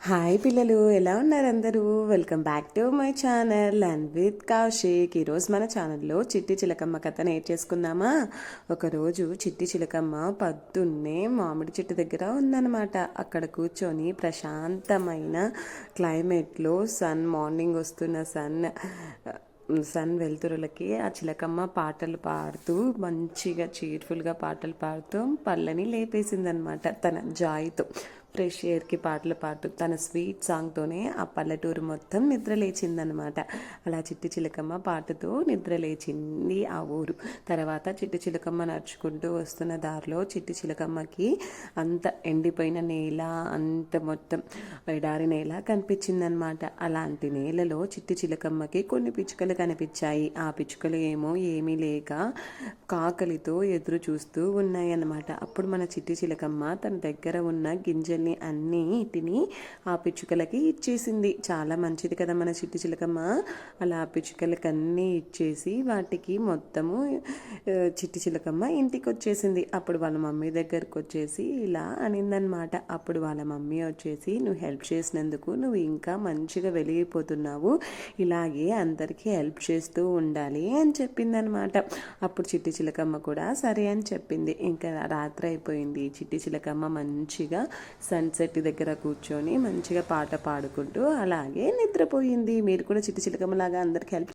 Hi పిల్లలు ఎలా ఉన్నారు అందరూ? Welcome back to my channel and with Koushik ఈరోజు మన ఛానల్లో చిట్టి చిలకమ్మ కథ నేర్చేసుకుందామా ఒకరోజు చిట్టి చిలకమ్మ పొద్దున్నే మామిడి చెట్టు దగ్గర ఉందన్నమాట. అక్కడ కూర్చొని ప్రశాంతమైన క్లైమేట్లో సన్ మార్నింగ్ వస్తున్న సన్ సన్ వెలుతురులకి ఆ చిలకమ్మ పాటలు పాడుతూ మంచిగా చీర్ఫుల్గా పాటలు పాడుతూ పళ్ళని లేపేసిందనమాట తన జాయ్తో. ఫ్రెష్ ఎయిర్కి పాటలు పాడుతూ తన స్వీట్ సాంగ్తోనే ఆ పల్లెటూరు మొత్తం నిద్ర లేచిందనమాట అలా చిట్టి చిలకమ్మ పాటతో నిద్ర లేచింది ఆ ఊరు. తర్వాత చిట్టి చిలకమ్మ నడుచుకుంటూ వస్తున్న దారిలో చిట్టి చిలకమ్మకి అంత ఎండిపోయిన నేల అంత మొత్తం ఎడారి నేల కనిపించిందనమాట అలాంటి నేలలో చిట్టి చిలకమ్మకి కొన్ని పిచ్చుకలు కనిపించాయి. ఆ పిచ్చుకలు ఏమో ఏమీ లేక కాకలితో ఎదురు చూస్తూ ఉన్నాయన్నమాట. అప్పుడు మన చిట్టి చిలకమ్మ తన దగ్గర ఉన్న గింజ గింజల్ని అన్నిటిని ఆ పిచ్చుకలకి ఇచ్చేసింది. చాలా మంచిది కదా మన చిట్టి చిలకమ్మ. అలా ఆ పిచ్చుకలకి అన్నీ ఇచ్చేసి వాటికి మొత్తము చిట్టి చిలకమ్మ ఇంటికి వచ్చేసింది అప్పుడు వాళ్ళ మమ్మీ దగ్గరకు వచ్చేసి ఇలా అనిందనమాట. అప్పుడు వాళ్ళ మమ్మీ వచ్చేసి నువ్వు హెల్ప్ చేసినందుకు నువ్వు ఇంకా మంచిగా వెలిగిపోతున్నావు. ఇలాగే అందరికీ హెల్ప్ చేస్తూ ఉండాలి అని చెప్పిందనమాట. అప్పుడు చిట్టి చిలకమ్మ కూడా సరే అని చెప్పింది. ఇంకా రాత్రి అయిపోయింది. చిట్టి చిలకమ్మ మంచిగా సన్సెట్ దగ్గర కూర్చొని మంచిగా పాట పాడుకుంటూ అలాగే నిద్రపోయింది. మీరు కూడా చిట్టి చిలకమ్మలాగా అందరికి హెల్ప్